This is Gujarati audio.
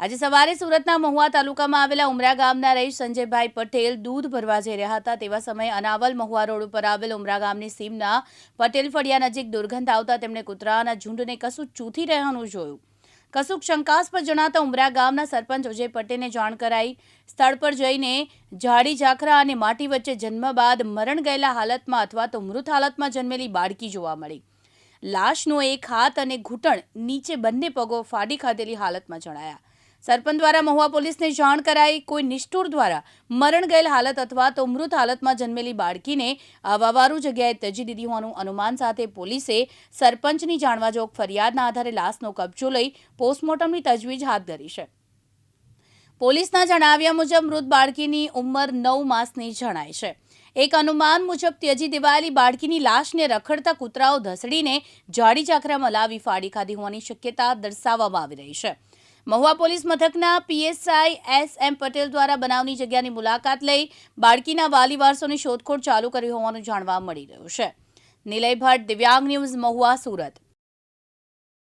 આજે સવારે સુરતના મહુવા તાલુકામાં આવેલા ઉમરા ગામના રહીશ સંજયભાઈ પટેલ દૂધ ભરવા જઈ રહ્યા હતા. તેવા સમયે અનાવલ મહુવા રોડ ઉપર આવેલ ઉમરા ગામની સીમના પટેલ ફળિયા નજીક દુર્ગંધ આવતા તેમણે કૂતરાના ઝુંડને કશું ચૂથી રહ્યાનું જોયું. કશુંક શંકાસ્પદ જણાતા ઉમરા ગામના સરપંચ અજય પટેલને જાણ કરાઈ. સ્થળ પર જઈને ઝાડી, ઝાખરા અને માટી વચ્ચે જન્મ બાદ મરણ ગયેલા હાલતમાં અથવા તો મૃત હાલતમાં જન્મેલી બાળકી જોવા મળી. લાશનો એક હાથ અને ઘૂંટણ નીચે બંને પગો ફાડી ખાધેલી હાલતમાં જણાયા. સરપંચ દ્વારા મહુવા પોલીસને જાણ કરાઈ. કોઈ નિષ્ઠુર દ્વારા મરણ ગયેલ હાલત અથવા તો મૃત હાલતમાં જન્મેલી બાળકીને આવાવારું જગ્યાએ તજી દીધી હોવાનું અનુમાન સાથે પોલીસે સરપંચની જાણવાજોગ ફરિયાદના આધારે લાશનો કબજો લઈ પોસ્ટમોર્ટમની તજવીજ હાથ ધરી છે. પોલીસના જણાવ્યા મુજબ મૃત બાળકીની ઉંમર નવ માસની જણાય છે. એક અનુમાન મુજબ ત્યજી દેવાયેલી બાળકીની લાશને રખડતા કૂતરાઓ ધસડીને જાડી ચાકરામાં લાવી ફાડી ખાધી હોવાની શક્યતા દર્શાવવામાં આવી રહી છે. મહુવા પોલીસ મથકના પીએસઆઈ એસ એમ પટેલ દ્વારા બનાવની જગ્યાની મુલાકાત લઈ બાળકીના વાલી વારસોની શોધખોળ ચાલુ કરી હોવાનું જાણવા મળી રહ્યું છે. નિલય ભટ્ટ દિવ્યાંગ ન્યૂઝ, મહુવા, સુરત.